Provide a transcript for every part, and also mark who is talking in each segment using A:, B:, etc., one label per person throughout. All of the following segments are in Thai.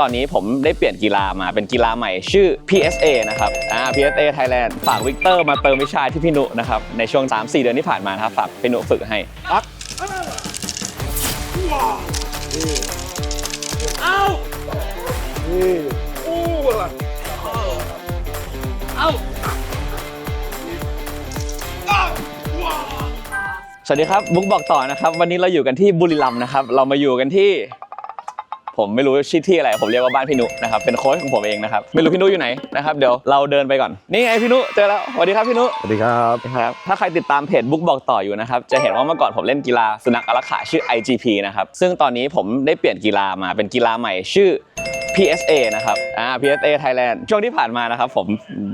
A: ตอนนี้ผมได้เปลี่ยนกีฬามาเป็นกีฬาใหม่ชื่อ PSA นะครับอ่า PSA Thailand ฝากวิกเตอร์มาเติมวิชาที่พี่นุนะครับ ในช่วง 3-4 เดือนที่ผ่านมานะครับฝากพี่นุฝึกให้สวัสดีครับบุ๊กบอกต่อนะครับ วันนี้เราอยู่กันที่บุรีรัมย์นะครับ เรามาอยู่กันที่ ผมไม่รู้ชื่อที่อะไร ผมเรียกว่าบ้านพี่นุนะครับ เป็นโค้ชของผมเองนะครับ ไม่รู้พี่นุอยู่ไหนนะครับ เดี๋ยวเราเดินไปก่อน นี่ไงพี่นุเจอแล้ว สวัสดีครับพี่นุ
B: สวัสดีครับ
A: ครับ ถ้าใครติดตามเพจบุ๊กบอกต่ออยู่นะครับ จะเห็นว่าเมื่อก่อนผมเล่นกีฬาสุนัขอารักขาชื่อ IGP นะครับ ซึ่งตอนนี้ผมได้เปลี่ยนกีฬามาเป็นกีฬาใหม่ชื่อ PSA นะครับอ่า PSA Thailand ช่วงที่ผ่านมานะครับผม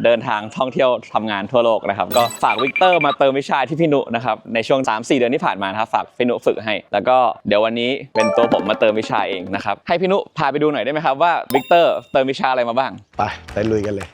A: เดินทางท่องเที่ยวทำงานทั่วโลกนะครับ ก็ฝากวิกเตอร์มาเติมวิชาที่พี่นุนะครับในช่วง 3-4 เดือนที่ผ่านมานะครับฝากพี่นุฝึกให้ แล้วก็เดี๋ยววันนี้เป็นตัวผมมาเติมวิชาเองนะครับให้พี่นุพาไปดูหน่อยได้ไหมครับว่าวิกเตอร์เติมวิชาอะไรมาบ้าง
B: ไปไปลุยกันเลย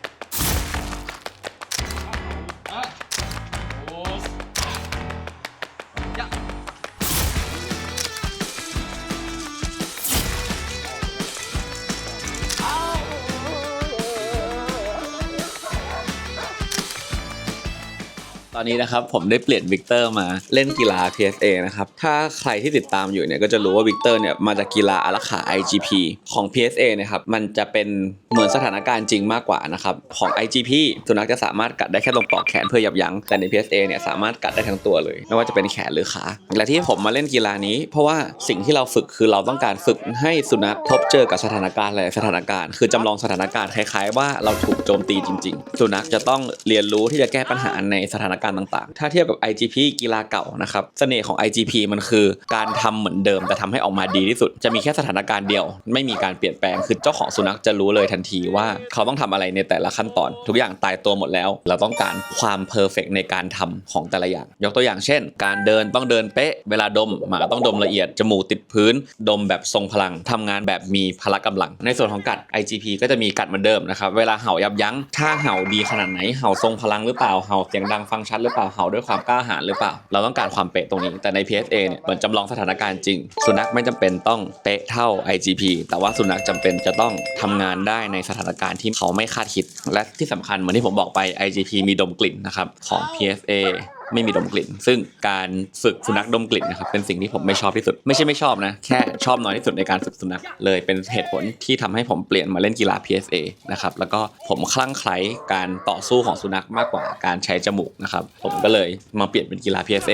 A: ตอนนี้นะครับผมได้เปลี่ยนวิกเตอร์มาเล่นกีฬา PSA นะครับถ้าใครที่ติดตามอยู่เนี่ยก็จะรู้ว่าวิกเตอร์เนี่ยมาจากกีฬาอารักขา IGP ของ PSA นะครับมันจะเป็นเหมือนสถานการณ์จริงมากกว่านะครับของ IGP สุนัขจะสามารถกัดได้แค่ตรงปลอกแขนเพื่อยับยั้งแต่ใน PSA เนี่ยสามารถกัดได้ทั้งตัวเลย ไม่ว่าจะเป็นแขนหรือขาและที่ผมมาเล่นกีฬานี้ เพราะว่าสิ่งที่เราฝึกคือเราต้องการฝึกให้สุนัขพบเจอกับสถานการณ์หลายสถานการณ์ คือจำลองสถานการณ์คล้ายๆ ว่าเราถูกโจมตีจริง ๆ สุนัขจะต้องเรียนรู้ที่จะแก้ปัญหาในสถานการณ์ต่างๆ ถ้าเทียบกับ IGP กีฬาเก่านะครับเสน่ห์ของ IGP มันคือการทำเหมือนเดิมแต่ทำให้ออกมาดีที่สุด จะมีแค่สถานการณ์เดียว ไม่มีการเปลี่ยนแปลงคือเจ้าของสุนัขจะรู้เลยทันทีว่าเขาต้องทำอะไรในแต่ละขั้นตอน ทุกอย่างตายตัวหมดแล้ว เราต้องการความเพอร์เฟกในการทำของแต่ละอย่าง ยกตัวอย่างเช่น การเดินต้องเดินเป๊ะ เวลาดมหมาต้องดมละเอียดจมูกติดพื้น ดมแบบทรงพลังทำงานแบบมีพละกำลัง ในส่วนของกัด IGP ก็จะมีกัดเหมือนเดิมนะครับเวลาเห่ายับยั้งถ้าเห่าดีขนาดไหนเห่าทรงพลังหรือเปล่าเห่าเสียงดังฟังชัดหรือเปล่าเห่าด้วยความกล้าหาญหรือเปล่า เราต้องการความเป๊ะตรงนี้ แต่ใน PSA เนี่ยเหมือนจำลองสถานการณ์จริง สุนัขไม่จำเป็นต้องเป๊ะเท่า IGP แต่ว่าสุนัขจำเป็นจะต้องทำงานได้ในสถานการณ์ที่เขาไม่คาดคิด และที่สำคัญเหมือนที่ผมบอกไป IGP มีดมกลิ่นนะครับของ PSA ไม่มีดมกลิ่น ซึ่งการฝึกสุนัขดมกลิ่นนะครับเป็นสิ่งที่ผมไม่ชอบที่สุด ไม่ใช่ไม่ชอบนะ แค่ชอบน้อยที่สุดในการฝึกสุนัขเลยเป็นเหตุผลที่ทำให้ผมเปลี่ยนมาเล่นกีฬา PSA นะครับแล้วก็ผมคลั่งไคล้การต่อสู้ของสุนัขมากกว่าการใช้จมูกนะครับผมก็เลยมาเปลี่ยนเป็นกีฬา PSA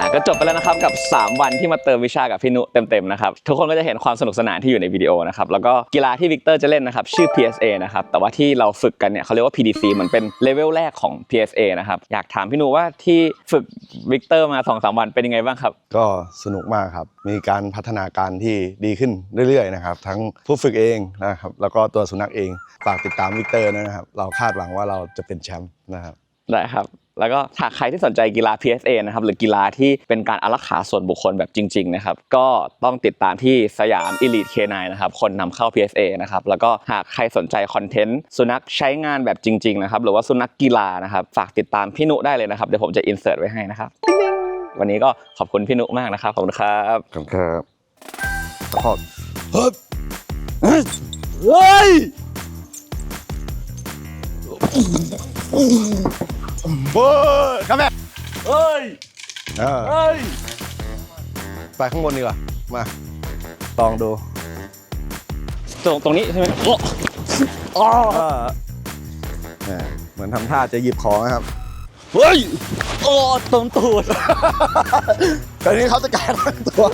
A: อะก็จบไปแล้วนะครับกับ 3 วันที่มาเติมวิชากับพี่นุเต็มๆนะครับทุกคนก็จะเห็นความสนุกสนานที่อยู่ในวิดีโอนะครับแล้วก็กีฬาที่วิกเตอร์จะเล่นนะครับชื่อ PSA นะครับแต่ว่าที่เราฝึกกันเนี่ยเขาเรียกว่า PDC เหมือนเป็นเลเวลแรกของ PSA นะครับอยากถามพี่นุว่าที่ฝึกวิกเตอร์มา2อสวันเป็นยังไงบ้างครับ
B: ก็สนุกมากครับ มีการพัฒนาการที่ดีขึ้นเรื่อยๆนะครับทั้งผู้ฝึกเองนะครับแล้วก็ตัวสุนัขเองฝากติดตามวิกเตอร์ด้วยนะครับเราคาดหวังว่าเราจะเป็นแชมป์นะครับ
A: ได้ครับ แล้วก็ถ้าใครที่สนใจกีฬา PSA นะครับหรือกีฬาที่เป็นการอารักขาส่วนบุคคลแบบจริงๆนะครับก็ต้องติดตามที่สยาม Elite K9 นะครับคนนำเข้า PSA นะครับแล้วก็หากใครสนใจคอนเทนต์สุนัขใช้งานแบบจริงๆนะครับหรือว่าสุนัขกีฬานะครับฝากติดตามพี่นุได้เลยนะครับเดี๋ยวผมจะอินเสิร์ตไว้ให้นะครับติ๊งๆวันนี้ก็ขอบคุณพี่นุมากนะครับขอบคุณครับ
B: ขอบคุณครับขอบเฮ้ย เฮ้ยเฮ้ยครับแม่เฮ้ยเฮ้ยไปข้างบนดีกว่า มาลองดู
A: ตรงตรงนี้ใช่ไหมโอ้
B: ก็แหมเหมือนทำท่าจะหยิบของนะครับ เฮ้ย
A: โอ้ตรงตูด
B: ตอนนี้เขาจะการทั้งตัว